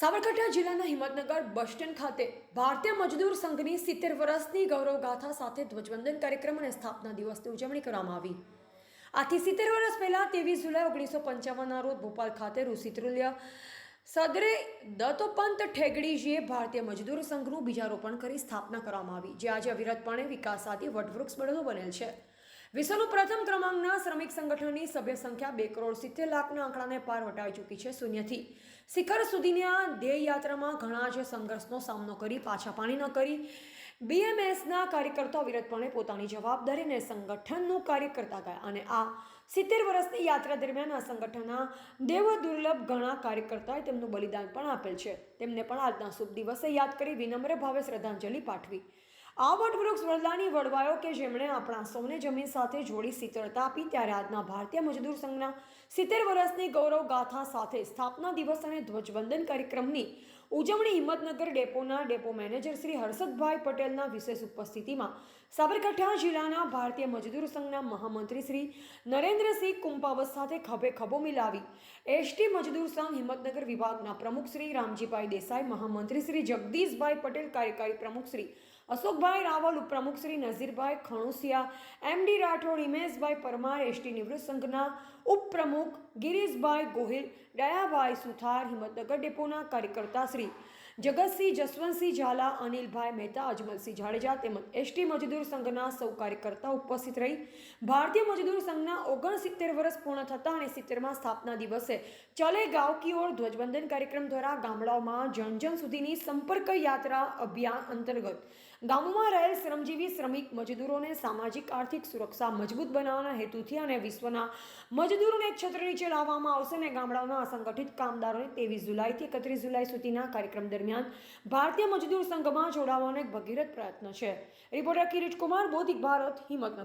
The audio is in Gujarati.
સાબરકાંઠા જિલ્લાના હિંમતનગર બસ સ્ટેન્ડ ખાતે ભારતીય મજદૂર સંઘની સિત્તેર વર્ષની ગૌરવગાથા સાથે ધ્વજવંદન કાર્યક્રમ અને સ્થાપના દિવસની ઉજવણી કરવામાં આવી. આથી સિત્તેર વર્ષ પહેલા ત્રેવીસ જુલાઈ ઓગણીસો પંચાવનના રોજ ભોપાલ ખાતે ઋષિતુલ્ય સદરે દત્તોપંત ઠેગડીજીએ ભારતીય મજદૂર સંઘનું બીજારોપણ કરી સ્થાપના કરવામાં આવી, જે આજે અવિરતપણે વિકાસાથી વટવૃક્ષ બળનો બનેલ છે. વિશ્વનું પ્રથમ ક્રમાંકના શ્રમિક સંગઠનની સભ્ય સંખ્યા બે કરોડ સિત્તેર લાખના આંકડાને પાર વટાવી ચૂકી છે શૂન્યથી. શિખર સુધીની આ ધ્યેયયાત્રામાં ઘણા જ સંઘર્ષનો સામનો કરી, પાછા પાણી ન કરી. બીએમએસના કાર્યકર્તાઓ વિરતપણે પોતાની જવાબદારીને સંગઠનનું કાર્ય કરતા ગયા અને આ સિત્તેર વર્ષની યાત્રા દરમિયાન આ સંગઠનના દેવ દુર્લભ ઘણા કાર્યકર્તાઓએ તેમનું બલિદાન પણ આપેલ છે. તેમને પણ આજના શુભ દિવસે યાદ કરી વિનમ્ર ભાવે શ્રદ્ધાંજલિ પાઠવી. આ વટવૃક્ષ વરદાની વડવાયો કે જેમણે આપણા સૌને જમીન સાથે જોડી શીતળતા આપી ત્યારે આજના ભારતીય મજદૂર સંઘના સિત્તેર વર્ષની ગૌરવ ગાથા સાથે સ્થાપના દિવસ અને ધ્વજવંદન કાર્યક્રમની ઉજવણી હિંમતનગર ડેપોના ડેપો મેનેજર શ્રી હર્ષદભાઈ પટેલના વિશેષ ઉપસ્થિતિમાં સાબરકાંઠા જિલ્લાના ભારતીય મજદૂર સંઘના મહામંત્રી શ્રી નરેન્દ્રસિંહ કુંપાવત સાથે ખભે ખભો મિલાવી એસટી મજદૂર સંઘ હિંમતનગર વિભાગના પ્રમુખ શ્રી રામજીભાઈ દેસાઈ, મહામંત્રી શ્રી જગદીશભાઈ પટેલ, કાર્યકારી પ્રમુખ શ્રી અશોકભાઈ રાવલ, ઉપપ્રમુખ શ્રી નઝીરભાઈ ખણુસિયા, એમડી રાઠોડ હિમેશભાઈ પરમાર, એસટી નિવૃત્ત સંઘના ઉપપ્રમુખ ગિરીશભાઈ ગોહિલ, દયાભાઈ સુથાર, હિંમતનગર ડેપોના કાર્યકર્તા શ્રી જગતસિંહ, જસવંતસિંહ ઝાલા, અનિલભાઈ મહેતા, અજમલસિંહ જાડેજા તેમજ એસટી મજદૂર સંઘના સૌ કાર્યકર્તા ઉપસ્થિત રહી. ભારતીય મજદૂર સંઘના ઓગણસિત્તેર વર્ષ પૂર્ણ થતા અને સિત્તેરમાં સ્થાપના દિવસે ચલે ગાંવ કી ઓર ધ્વજવંદન કાર્યક્રમ દ્વારા ગામડાઓમાં જન જન સુધીની સંપર્ક યાત્રા અભિયાન અંતર્ગત ગામોમાં રહેલ શ્રમજીવી શ્રમિક મજદૂરોને સામાજિક આર્થિક સુરક્ષા મજબૂત બનાવવાના હેતુથી અને વિશ્વના મજદૂરોને છત્ર નીચે લાવવામાં આવશે અને ગામડાઓના અસંગઠિત કામદારોને ત્રેવીસ જુલાઈથી એકત્રીસ જુલાઈ સુધીના કાર્યક્રમ દરમિયાન ભારતીય મજદૂર સંઘમાં જોડાવાનો એક ભગીરથ પ્રયત્ન છે. રિપોર્ટર કિરીટ કુમાર બૌદ્ધિક ભારત, હિંમતનગર.